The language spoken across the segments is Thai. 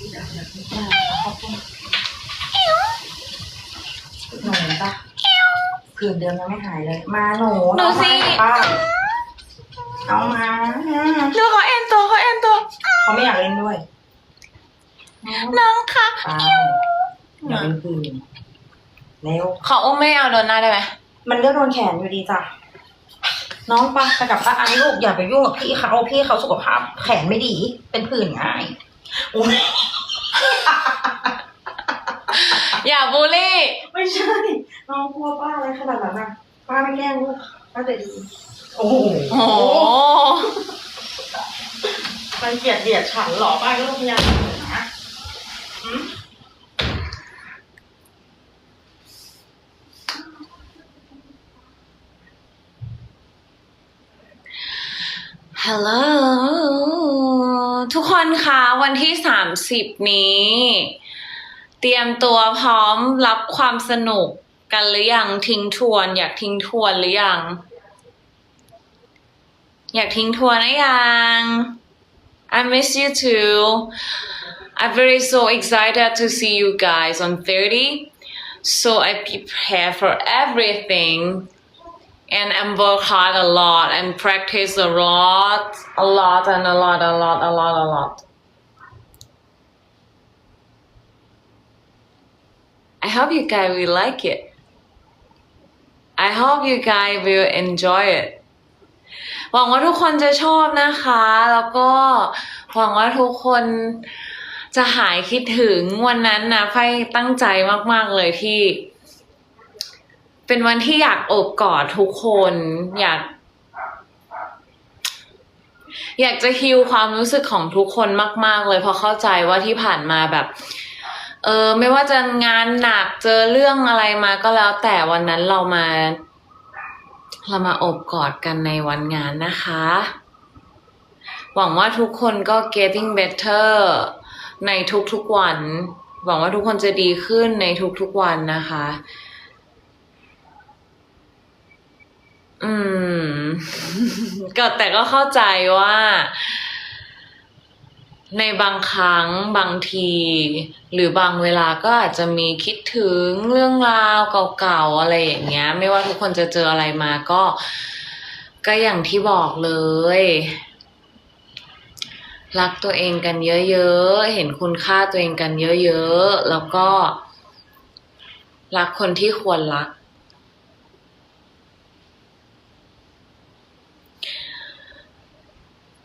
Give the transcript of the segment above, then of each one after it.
ขอบคุณหนูปะผื่นเดิมยังไม่หายเลย มาหนูดูสิป้าเอามาดูเขาเอ็นตัวเขาเอ็นตัวเขาไม่อยากเล่นด้วยน้องค่ะไปอย่าเป็นผื่นเร็วขออุ้มไม่เอาโดนหน้าได้ไหมมันก็โดนแขนอยู่ดีจ้ะน้องปะไปกับป้าอันลูกอย่าไปยุ่งกับพี่เขาพี่เขาสุขภาพ แขนไม่ดี เป็นผื่นง่ายโอ้ย อย่าบูลลี่ ไม่ใช่น้องกลัวป้าอะไรขนาดนั้นอะป้าไม่แกล้งลูกป้าใจดีโอ้โหโอ้โหมันเกลียดเดียดฉันเหรอป้าก็ต้องพยายามนะหืมฮัลโหล ทุกคนคะวันที่สามสิบนี้ เตรียมตัวพร้อมรับความสนุกกันหรือยังทิ้งทวน อยากทิ้งทวนหรือยัง อยากทิ้งทวนหรือยัง I miss you too I'm very so excited to see you guys on 30 so I prepare for everything and I'm work hard a lot and practice a lot, a lot and a lot, a lot, a lot, a lot. I hope you guys will like it. I hope you guys will enjoy it. หวังว่าทุกคนจะชอบนะคะ แล้วก็หวังว่าทุกคนจะหายคิดถึงวันนั้นนะไฟตั้งใจมาก ๆ เลยที่ เป็นวันที่อยากโอบกอดทุกคน อยาก อยากจะฮิวความรู้สึกของทุกคนมาก ๆ เลยเพราะเข้าใจว่าที่ผ่านมาแบบ เออ ไม่ว่าจะงานหนักเจอเรื่องอะไรมาก็แล้ว แต่วันนั้นเรามา เรามาอบกอดกันในวันงานนะคะ หวังว่าทุกคนก็ getting better ในทุกๆวัน หวังว่าทุกคนจะดีขึ้นในทุกๆวันนะคะ อืม ก็แต่ก็เข้าใจว่า ในบางครั้งบางที หรือบางเวลาก็อาจจะมีคิดถึงเรื่องราวเก่าๆอะไรอย่างเงี้ย ไม่ว่าทุกคนจะเจออะไรมาก็ ก็อย่างที่บอกเลย รักตัวเองกันเยอะๆ เห็นคุณค่าตัวเองกันเยอะๆ แล้วก็ รักคนที่ควรรัก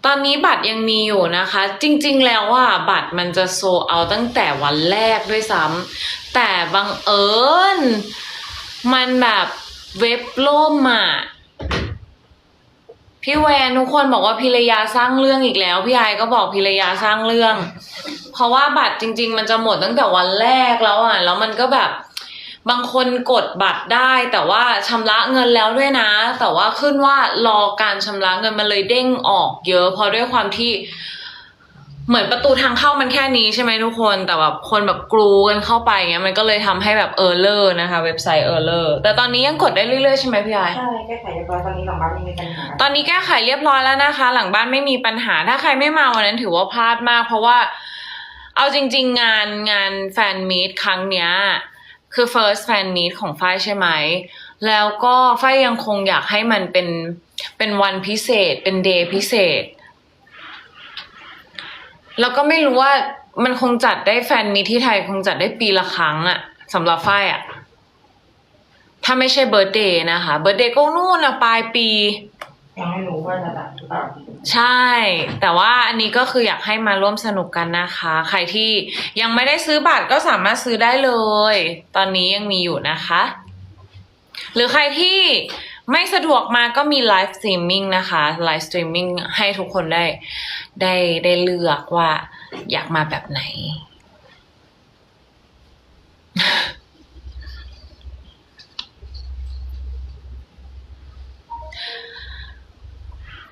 ตอนนี้บัตรยังมีอยู่นะคะ จริงๆ แล้วอะบัตรมันจะโซเอาตั้งแต่วันแรกด้วยซ้ำแต่บังเอิญมันแบบเว็บล่มอะพี่แวนทุกคนบอกว่าพิรยาสร้างเรื่องอีกแล้ว พี่ไอก็บอกพิรยาสร้างเรื่อง เพราะว่าบัตรจริง ๆ มันจะหมดตั้งแต่วันแรกแล้วอะแล้วมันก็แบบ บางคนกดบัตรได้ แต่ว่าชำระเงินแล้วด้วยนะ แต่ว่าขึ้นว่ารอการชำระเงินมันเลยเด้งออกเยอะเพราะด้วยความที่ เหมือนประตูทางเข้ามันแค่นี้ใช่ไหมทุกคนแต่แบบคนแบบกรูกันเข้าไปเงี้ยมันก็เลยทำให้แบบเออร์เลอร์นะคะ เว็บไซต์เออร์เลอร์แต่ตอนนี้ยังกดได้เรื่อยๆใช่ไหมพี่ไอใช่แก้ไขเรียบร้อยตอนนี้หลังบ้านไม่มีปัญหาตอนนี้แก้ไขเรียบร้อยแล้วนะคะ หลังบ้านไม่มีปัญหาถ้าใครไม่มาวันนั้นถือว่าพลาดมาก เพราะว่าเอาจริง ๆ งานงานแฟนมีตครั้งเนี้ย คือ first fan meet ของฝ้ายใช่ไหม แล้วก็ฝ้ายยังคงอยากให้มันเป็นเป็นวันพิเศษ เป็นเดย์พิเศษ แล้วก็ไม่รู้ว่ามันคงจัดได้แฟนมีที่ไทยคงจัดได้ปีละครั้งอะสำหรับฝ้ายอะถ้าไม่ใช่เบิร์ d เดย์นะคะ เบิร์ d เดย์ก็นู่นอะปลายปี ยังไม่รู้ว่าจะแบบหรือเปล่าใช่ แต่ว่าอันนี้ก็คืออยากให้มาร่วมสนุกกันนะคะ ใครที่ยังไม่ได้ซื้อบัตรก็สามารถซื้อได้เลย ตอนนี้ยังมีอยู่นะคะ หรือใครที่ไม่สะดวกมาก็มีไลฟ์สตรีมมิ่งนะคะไลฟ์สตรีมมิ่งให้ทุกคนได้ได้ได้เลือกว่าอยากมาแบบไหน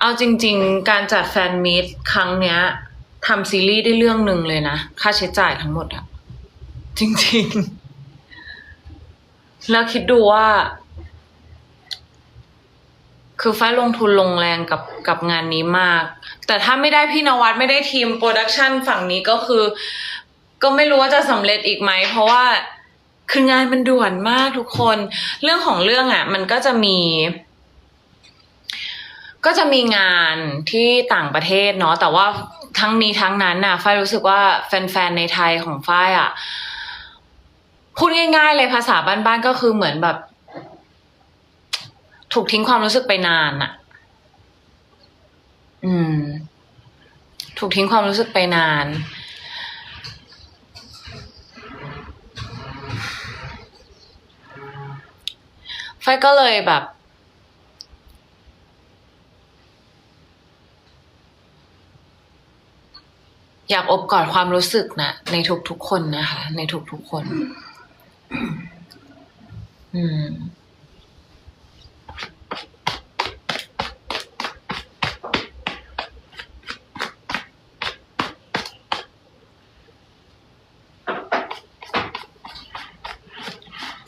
เอาจริง ๆ การจัดแฟนมีตครั้งเนี้ยทำซีรีส์ได้เรื่องหนึ่งเลยนะ ค่าใช้จ่ายทั้งหมดอะจริง ๆ แล้วคิดดูว่า คือฝ้ายลงทุนลงแรงกับกับงานนี้มาก แต่ถ้าไม่ได้พี่นวัดไม่ได้ทีมโปรดักชันฝั่งนี้ก็คือ ก็ไม่รู้ว่าจะสำเร็จอีกไหม เพราะว่าคืองานมันด่วนมากทุกคน เรื่องของเรื่องอะ มันก็จะมี ก็จะมีงานที่ต่างประเทศเนาะแต่ว่าทั้งนี้ทั้งนั้นน่ะฝ้ายรู้สึกว่าแฟนๆในไทยของฝ้ายอะพูดง่าย ๆ เลยภาษาบ้านๆก็คือเหมือนแบบ ถูกทิ้งความรู้สึกไปนานอะ อืม ถูกทิ้งความรู้สึกไปนาน ไฟก็เลยแบบ อยากอบกอดความรู้สึกนะในทุกๆคนนะคะ ในทุกๆคน อืม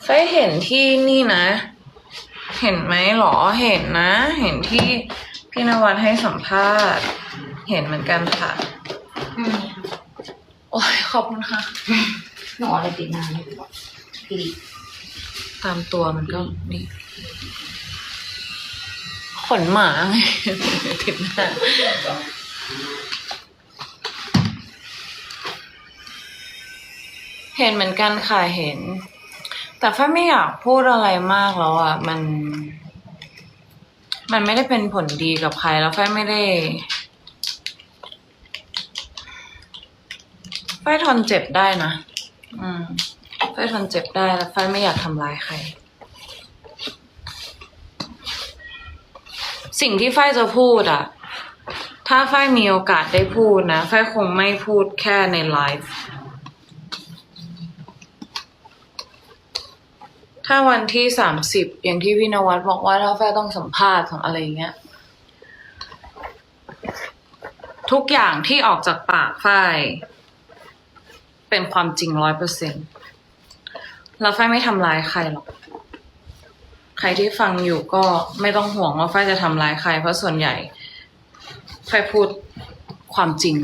ไฟเห็นที่นี่นะ เห็นไหมหรอ เห็นนะ เห็นที่พี่นวัดให้สัมภาษณ์ เห็นเหมือนกันค่ะ อืมโอ้ยขอบคุณค่ะ หนูเอาอะไรติดหน้าไม่รู้อะพี่ดิตามตัวมันก็นี่ขนหมาไง ติดหน้าเห็นเหมือนกันค่ะเห็น แต่ฟ้าไม่อยากพูดอะไรมากแล้วอะ มัน มันไม่ได้เป็นผลดีกับใครแล้วฝ้ายไม่ได้ ฝ้ายทนเจ็บได้นะ อืมไฟทนเจ็บได้แล้วไฟไม่อยากทำร้ายใคร สิ่งที่ไฟจะพูดอะถ้าไฟมีโอกาสได้พูดนะไฟคงไม่พูดแค่ในไลฟ์ถ้าวันที่สามสิบอย่างที่พี่นวัดบอกว่าถ้าไฟต้องสัมภาษณ์ของอะไรเงี้ย ทุกอย่างที่ออกจากปากไฟ เป็นความจริงร้อยเปอร์เซ็นต์เราฝ้ายไม่ทำร้ายใครหรอก ใครที่ฟังอยู่ก็ไม่ต้องห่วงว่าฝ้ายจะทำร้ายใคร เพราะส่วนใหญ่ฝ้ายพูดความจริง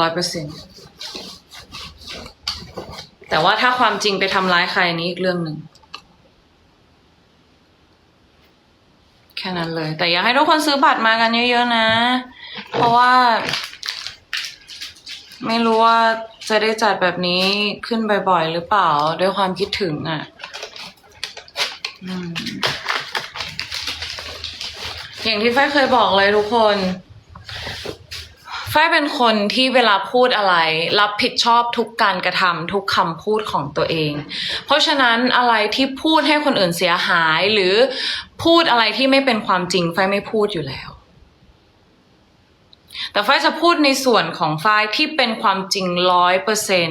ร้อยเปอร์เซ็นต์แต่ว่าถ้าความจริงไปทำร้ายใครนี่อีกเรื่องหนึ่งแค่นั้นเลย แต่อยากให้ทุกคนซื้อบัตรมากันเยอะๆนะ เพราะว่า ไม่รู้ว่า จะได้จัดแบบนี้ขึ้นบ่อยๆ หรือเปล่าด้วยความคิดถึงอะอย่างที่ฝ้ายเคยบอกเลยทุกคนฝ้ายเป็นคนที่เวลาพูดอะไร รับผิดชอบทุกการกระทำทุกคำพูดของตัวเอง เพราะฉะนั้นอะไรที่พูดให้คนอื่นเสียหาย หรือพูดอะไรที่ไม่เป็นความจริงฝ้ายไม่พูดอยู่แล้ว แต่ฝ้ายจะพูดในส่วนของฝ้ายที่เป็นความจริงร้อยเปอร์เซ็น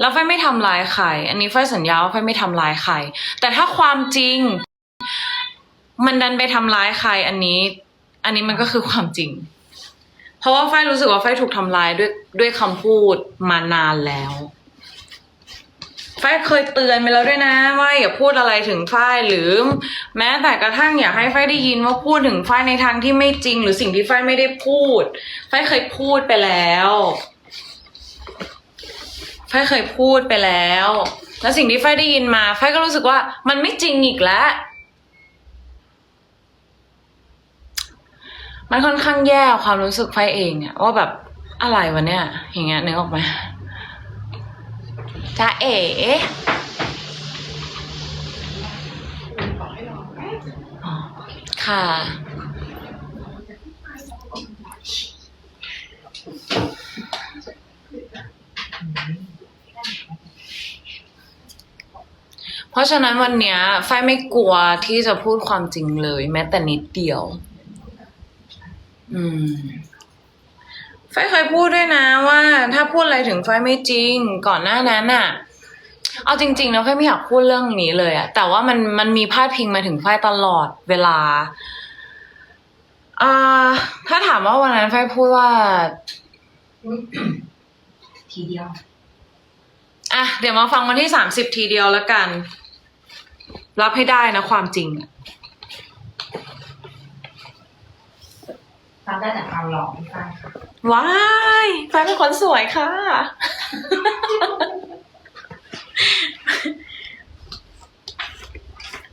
แล้วฝ้ายไม่ทำลายใครอันนี้ฝ้ายสัญญาว่าฝ้ายไม่ทำลายใครแต่ถ้าความจริง มันดันไปทำร้ายใครอันนี้ อันนี้มันก็คือความจริง เพราะว่าฝ้ายรู้สึกว่าฝ้ายถูกทำร้ายด้วยด้วยคำพูดมานานแล้ว ฝ้ายเคยเตือนไปแล้วด้วยนะว่าอย่าพูดอะไรถึงฝ้ายหรือ แม้แต่กระทั่งอยากให้ฝ้ายได้ยินว่าพูดถึงฝ้ายในทางที่ไม่จริง หรือสิ่งที่ฝ้ายไม่ได้พูดฝ้ายเคยพูดไปแล้วฝ้ายเคยพูดไปแล้ว แล้วสิ่งที่ฝ้ายได้ยินมาฝ้ายก็รู้สึกว่ามันไม่จริงอีกแล้วมันค่อนข้างแย่ความรู้สึกไฟเองอะว่าแบบอะไรวะเนี่ย อย่างเงี้ยนึกออกไหม จ้าเอ๋อ๋อค่ะ เพราะฉะนั้นวันเนี้ยไฟไม่กลัวที่จะพูดความจริงเลย แม้แต่นิดเดียว อืม ไฟเคยพูดด้วยนะว่าถ้าพูดอะไรถึงไฟไม่จริงก่อนหน้านั้นน่ะเอาจริงๆนะไฟไม่อยากพูดเรื่องนี้เลยอะแต่ว่ามันมันมีพาดพิงมาถึงไฟตลอดเวลาอ่าถ้าถามว่าวันนั้นไฟพูดว่า ทีเดียวอะเดี๋ยวมาฟังวันที่สามสิบทีเดียวแล้วกัน รับให้ได้นะความจริงอะทำได้แต่ความหล่อพี่ฝ้ายค่ะ ว้ายไฟเป็นคนสวยค่ะ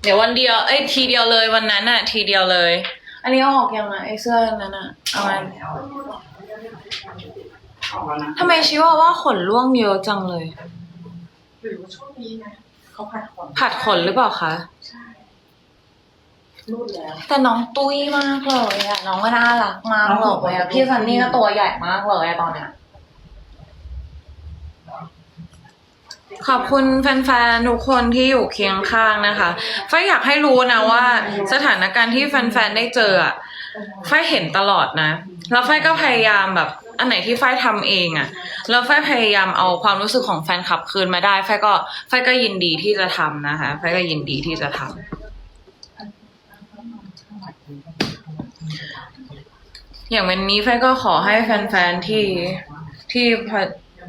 เดี๋ยววันเดียว เอ้ยทีเดียวเลยวันนั้นอะทีเดียวเลย อันนี้เอาออกยังไงไอ้เสื้อนั้นอะเอามาออกแล้วนะทำไมชิว่าว่าขนร่วงเยอะจังเลย หรือว่าช่วงนี้นะเขาผัดขนผัดขนหรือเปล่าคะ ใช่ รูดแล้วแต่น้องตุ้ยมากเลยอะน้องก็น่ารักมากเลยอะพี่ซันนี่ก็ตัวใหญ่มากเลยอะตอนเนี้ยขอบคุณแฟนๆ ทุกคนที่อยู่เคียงข้างนะคะไฟอยากให้รู้นะว่า สถานการณ์ที่แฟนๆ ได้เจออะไฟเห็นตลอดนะ แล้วไฟก็พยายามแบบ อันไหนที่ไฟทำเองอะแล้วไฟพยายามเอาความรู้สึกของแฟนคลับคืนมาได้ไฟก็ไฟก็ยินดีที่จะทำนะคะไฟก็ยินดีที่จะทำ อย่างวันนี้ไฟก็ขอให้แฟนๆที่ที่พะ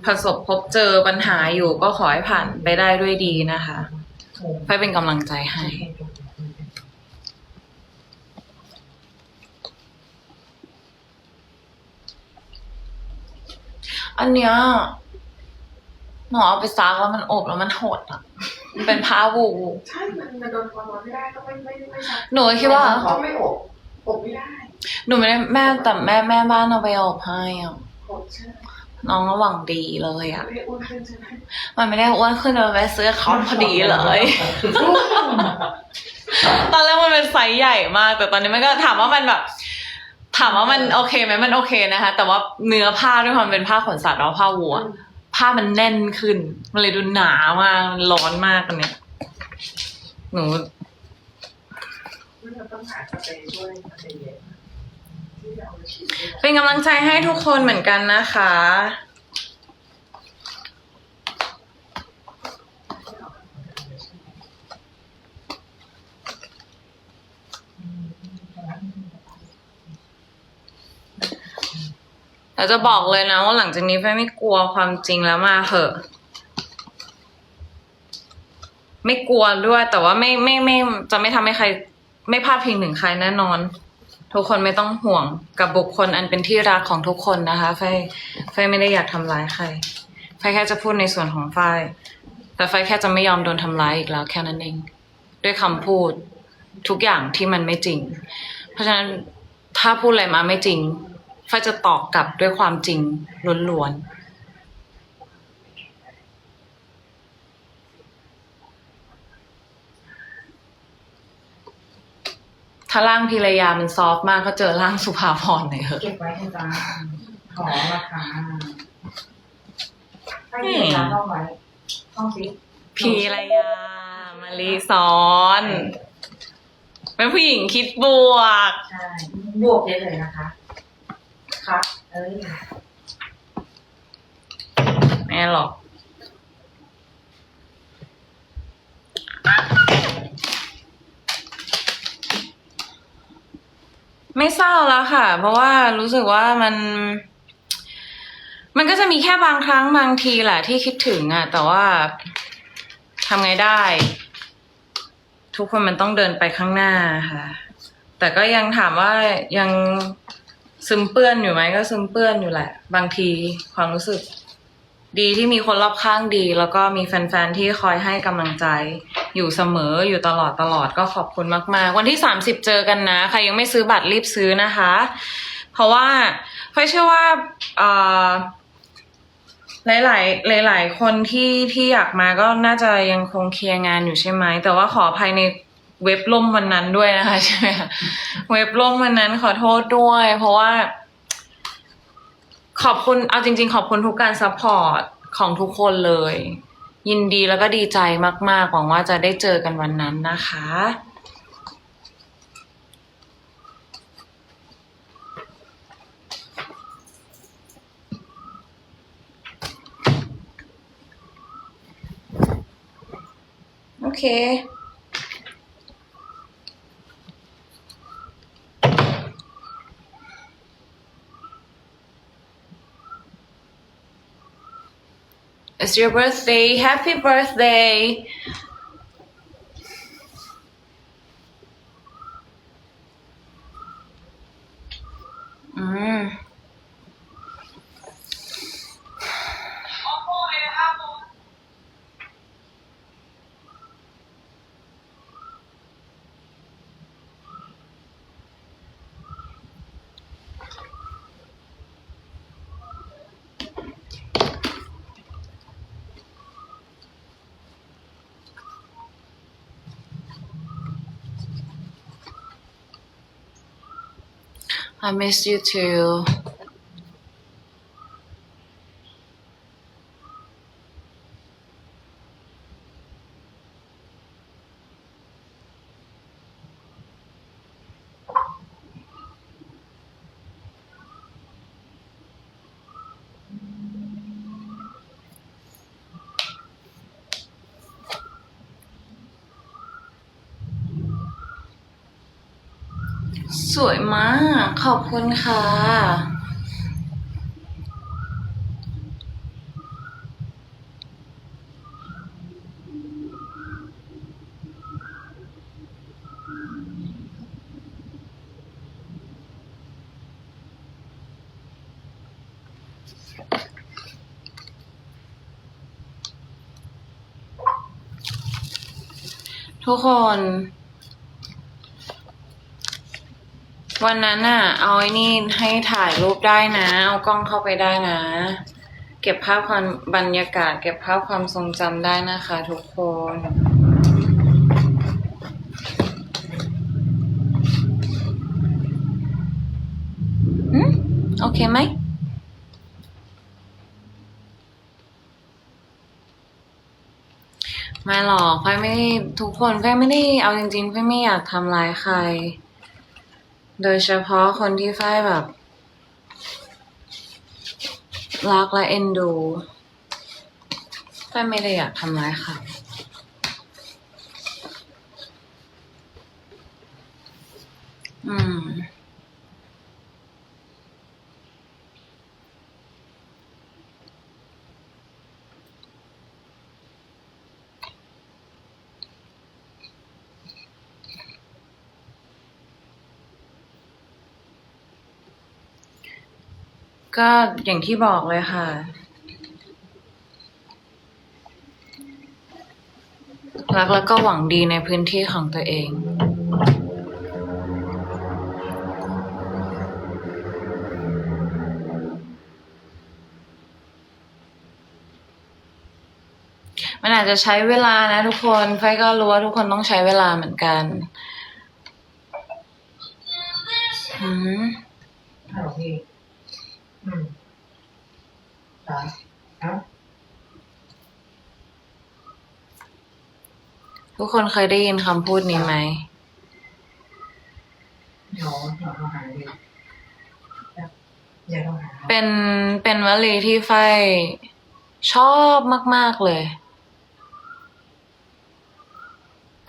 ประสบพบเจอปัญหาอยู่ก็ขอให้ผ่านไปได้ด้วยดีนะคะไฟเป็นกำลังใจให้ อันเนี้ยหนูเอาไปซักแล้วมันอบแล้วมันหดอะ มันเป็นผ้าวู ใช่ มันมันโดนความร้อนไม่ได้ก็ไม่ไม่ไม่ซักหนูคิดว่าก็ไม่อบอบไม่ได้ หนูไม่ได้แม่แต่แม่แม่บ้านเอาไปอบให้อะอบใช่ไหมน้องระหวังดีเลยอะ ไม่ได้อ้วนขึ้นใช่ไหมมันไม่ได้อ้วนขึ้นเลยไปซื้อเขาพอดีเลย ตอนแรกมันเป็นไซส์ใหญ่มาก แต่ตอนนี้มันก็ถามว่ามันแบบ ถามว่ามันโอเคไหมมันโอเคนะคะ แต่ว่าเนื้อผ้าด้วยความเป็นผ้าขนสัตว์แล้วผ้าวัว ผ้ามันแน่นขึ้น มันเลยดูหนามากมันร้อนมากอันเนี้ยหนู เราต้องหาสเปรย์ช่วยสเปรย์เย็นที่ เป็นกำลังใจให้ทุกคนเหมือนกันนะคะ เราจะบอกเลยนะว่าหลังจากนี้ไฟไม่กลัวความจริงแล้วมาเหอะ ไม่กลัวด้วยแต่ว่าไม่ไม่ไม่จะไม่ทำให้ใคร ไม่พลาดพิงถึงใครแน่นอน ทุกคนไม่ต้องห่วงกับบุคคลอันเป็นที่รักของทุกคนนะคะไฟไฟไม่ได้อยากทำร้ายใครไฟแค่จะพูดในส่วนของไฟแต่ไฟแค่จะไม่ยอมโดนทำร้ายอีกแล้วแค่นั้นเอง ด้วยคำพูดทุกอย่างที่มันไม่จริง เพราะฉะนั้นถ้าพูดอะไรมาไม่จริงไฟจะตอบกลับด้วยความจริงล้วนๆ ถ้าร่างพิรยามันซอฟต์มากก็เจอร่างสุภาพรหน่อยเถอะ เก็บไว้เถอะจ้าขอราคาให้เก็บร้านเอาไว้ห้องซิพีรยามารีสอนเป็นผู้หญิงคิดบวก ใช่บวกเยอะเลยนะคะ ครับ เอ้ยแม่หรอก ไม่เศร้าแล้วค่ะ เพราะว่ารู้สึกว่ามัน มันก็จะมีแค่บางครั้งบางทีแหละที่คิดถึงอะแต่ว่าทำไงได้ ทุกคนมันต้องเดินไปข้างหน้าค่ะ แต่ก็ยังถามว่ายังซึมเปื้อนอยู่ไหมก็ซึมเปื้อนอยู่แหละ บางทีความรู้สึก ดีที่มีคนรอบข้างดี แล้วก็มีแฟนๆที่คอยให้กำลังใจ อยู่เสมออยู่ตลอดตลอดก็ขอบคุณมากๆ วันที่ 30 เจอกันนะใครยังไม่ซื้อบัตรรีบซื้อนะคะ เพราะว่าไฟเชื่อว่าเอ่อหลายๆหลายๆคนที่ที่อยากมาก็น่าจะยังคงเคลียร์งานอยู่ใช่ไหม แต่ว่าขออภัยในเว็บล่มวันนั้นด้วยนะคะใช่ไหมคะเว็บล่มวันนั้นขอโทษด้วย เพราะว่า ขอบคุณเอาจริง ๆ ขอบคุณทุกการซัพพอร์ตของทุกคนเลย ยินดีแล้วก็ดีใจมากๆหวังว่าจะได้เจอกันวันนั้นนะคะ โอเค It's your birthday. Happy birthday. I miss you too สวยมาก ขอบคุณค่ะ ทุกคน วันนั้นน่ะ เอาไอ้นี่ให้ถ่ายรูปได้นะ เอากล้องเข้าไปได้นะ เก็บภาพความบรรยากาศ เก็บภาพความทรงจำได้นะคะทุกคนอืมโอเคไหมไม่หรอกไฟไม่ได้ทุกคนไฟไม่ได้เอาจริงๆไฟไม่อยากทำร้ายใคร โดยเฉพาะคนที่ฝ้ายแบบ รักและเอ็นดูฝ้ายไม่ได้อยากทำร้ายค่ะอืม ก็อย่างที่บอกเลยค่ะ รักแล้วก็หวังดีในพื้นที่ของตัวเองมันอาจจะใช้เวลานะทุกคนไฟก็รู้ว่าทุกคนต้องใช้เวลาเหมือนกัน กคนเคยได้ยินคำพูดนี้ไหมเดี๋ยวเดี๋ยวเราหาดิเดี๋ยวเราหาเป็นเป็นวลีที่ไฟชอบมาก ๆ เลย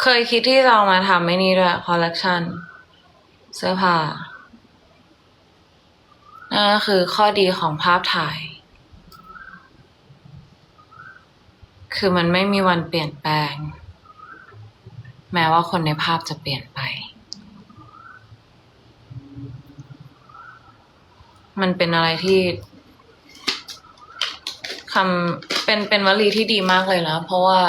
เคยคิดที่จะเอามาทำไม่นี่ด้วยคอลเลกชันเสื้อผ้านั่นก็คือข้อดีของภาพถ่าย คือมันไม่มีวันเปลี่ยนแปลง แม้ว่าคนในภาพจะเปลี่ยนไป มันเป็นอะไรที่คำเป็นเป็นวลีที่ดีมากเลยนะ เพราะว่า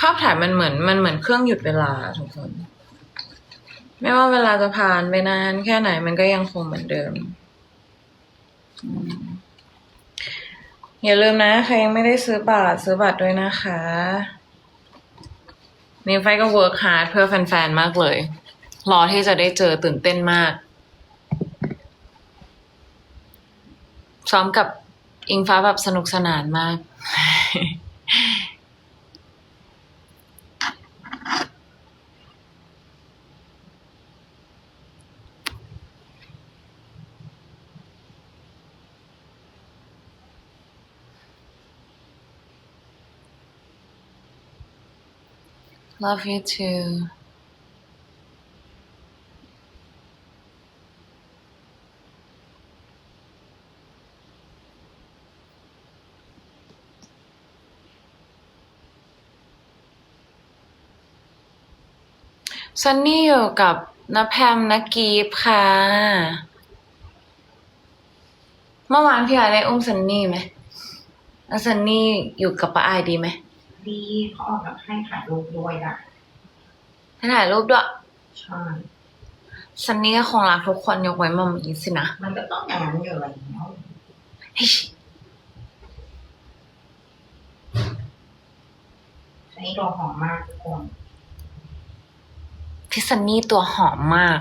ภาพถ่ายมันเหมือนมันเหมือนเครื่องหยุดเวลาทุกคน ไม่ว่าเวลาจะผ่านไปนานแค่ไหนมันก็ยังคงเหมือนเดิม อืม อย่าลืมนะ ใครยังไม่ได้ซื้อบัตรซื้อบัตรด้วยนะคะนี่ไฟก็เวิร์กฮาร์ดเพื่อแฟนๆ มากเลย รอที่จะได้เจอตื่นเต้นมาก ซ้อมกับอิงฟ้าแบบสนุกสนานมาก Love you too ซันนี่อยู่กับนแพมนกีฟค่ะ เมื่อวานพี่อาได้อุ้มซันนี่ไหมแล้วซันนี่อยู่กับป้าอายดีไหม ดีเขาออกแบบให้ถ่ายรูปด้วยนะให้ถ่ายรูปด้วย ใช่ซันนี่ก็คงรักทุกคนยกเว้นมัมมี่สินะ มันก็ต้องอย่างนั้นอยู่แล้วเฮ้ยอันนี้ตัวหอมมากทุกคนพี่ซันนี่ตัวหอมมาก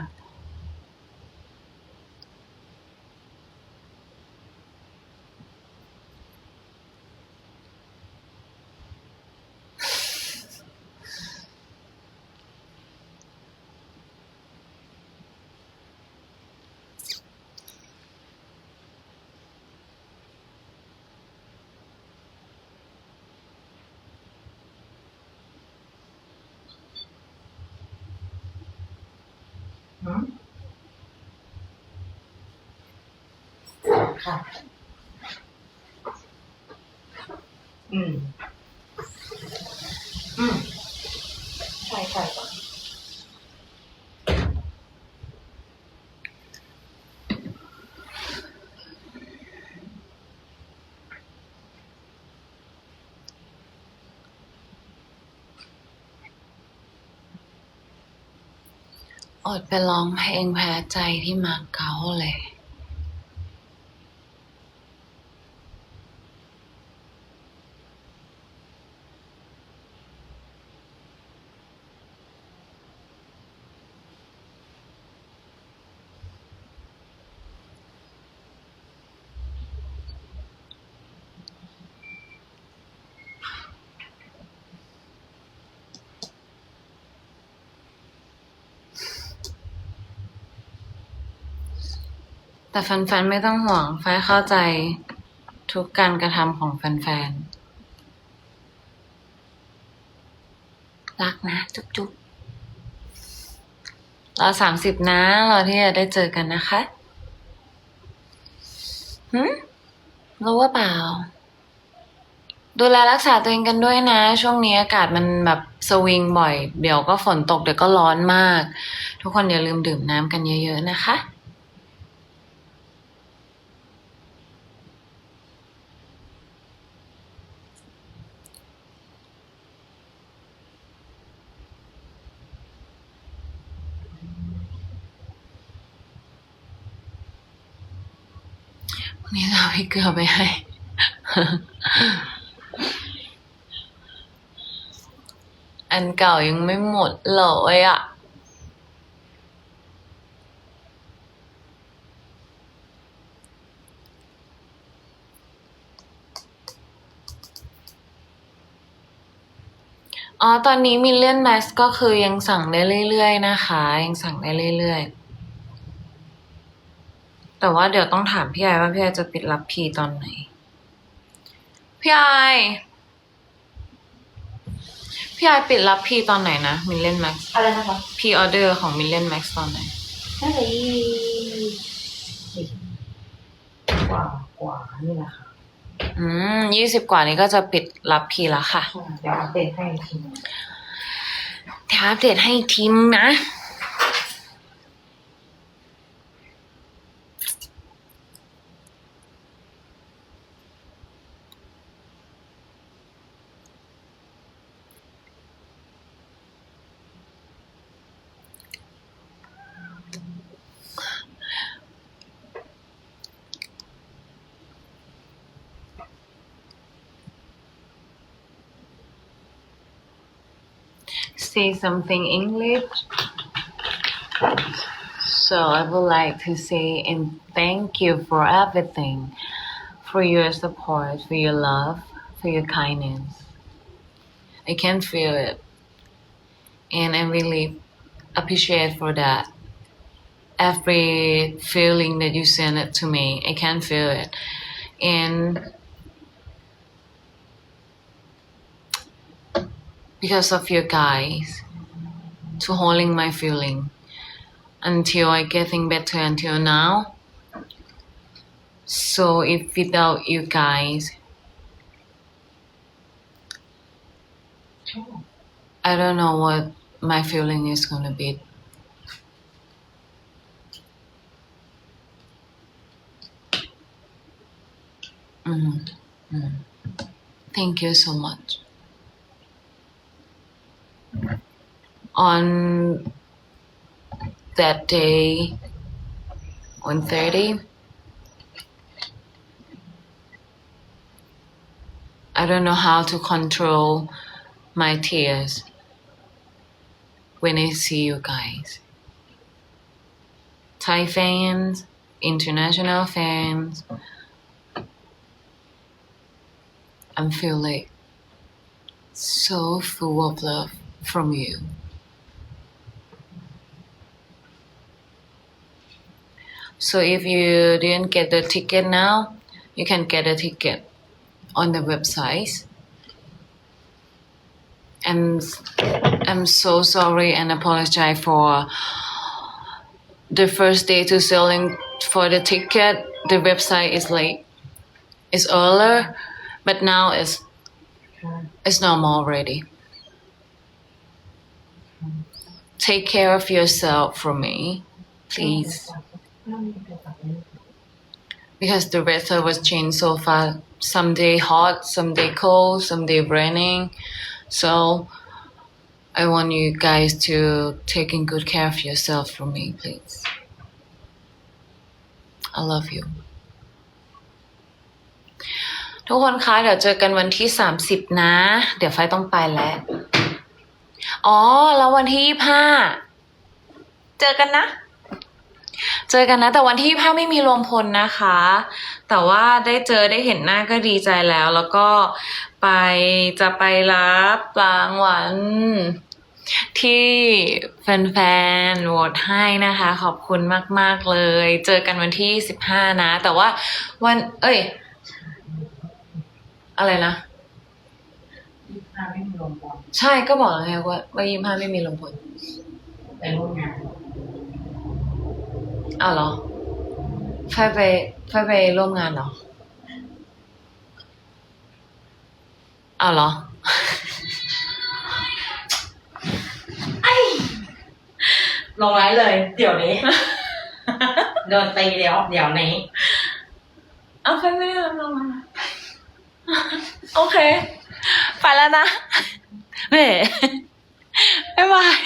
ค่ะ อืม อืม ใช่ใช่ก่อน อดไปร้องเพลงแพ้ใจที่มาเก๊าเลย แต่แฟนๆ ไม่ต้องห่วงไฟเข้าใจทุกการกระทำของแฟนๆ รักนะ จุ๊บๆราสามสิบนะราที่จะได้เจอกันนะคะหืมรู้ว่าเปล่า ดูแลรักษาตัวเองกันด้วยนะ ช่วงนี้อากาศมันแบบสวิงบ่อย เดี๋ยวก็ฝนตกเดี๋ยวก็ร้อนมาก ทุกคนอย่าลืมดื่มน้ำกันเยอะ ๆ นะคะ วั นนี้เราพี่เกลือไปให้ อันเก่ายังไม่หมดเลยอะอ๋อ ตอนนี้มิเลียนแมสก็คือยังสั่งได้เรื่อยๆนะคะ ยังสั่งได้เรื่อยๆ แต่ว่าเดี๋ยวต้องถามพี่ไอว่าพี่ไอจะปิดรับพีตอนไหน พี่ไอพี่ไอปิดรับพีตอนไหนนะมิเลียนแม็กอะไรนะคะพีออเดอร์ของมิเลียนแม็กตอนไหนน่าจะยี่สิบกว่ากว่านี่แหละค่ะอืมยี่สิบกว่านี้ก็จะปิดรับพีแล้วค่ะใช่เดี๋ยวอัปเดตให้อีกทีหนึงเดี๋ยวอัปเดตให้อีกทีมงนะ say something English. So I would like to say and thank you for everything, for your support, for your love, for your kindness. I can feel it, and I really appreciate for that. Every feeling that you send it to me, I can feel it, and because of you guys to holding my feeling until I getting better until now. So if without you guys, I don't know what my feeling is gonna be. Mm, mm. Thank you so much. On that day 1.30 i don't know how to control my tears when I see you guys. Thai fans, international fans. I'm feel like so full of love from you. So if you didn't get the ticket now, you can get a ticket on the website. And I'm so sorry and apologize for the first day to selling for the ticket. The website is late. It's earlier, but now it's it's normal already. Take care of yourself for me, please. Because the weather was changed so fast. Some day hot, some day cold, some day raining. So I want you guys to taking good care of yourself for me, please. I love you. ทุกคนคะเดี๋ยวเจอกันวันที่30นะ เดี๋ยวไฟต้องไปแล้ว อ๋อ แล้ววันที่25เจอกันนะ เจอกันนะ แต่วันที่ห้าไม่มีรวมพลนะคะ แต่ว่าได้เจอได้เห็นหน้าก็ดีใจแล้ว แล้วก็ไปจะไปรับรางวัลที่แฟนๆโหวตให้นะคะ ขอบคุณมาก ๆ เลย เจอกันวันที่สิบห้านะ แต่ว่าวัน เอ้ย อะไรนะใช่ก็บอกแล้วไงว่าว่ายี่ห้าไม่มีรวมพลไปร่วมงาน อ้าวเหรอไฟไปไฟไปร่วมงานเหรออ้าวเหรอลงไลฟ์เลย เดี๋ยวนี้ โดนตีเดี๋ยวเดี๋ยวนี้ เอาไฟไม่ได้รับรางวัลอะโอเค ไปแล้วนะเบ้บ๊ายบาย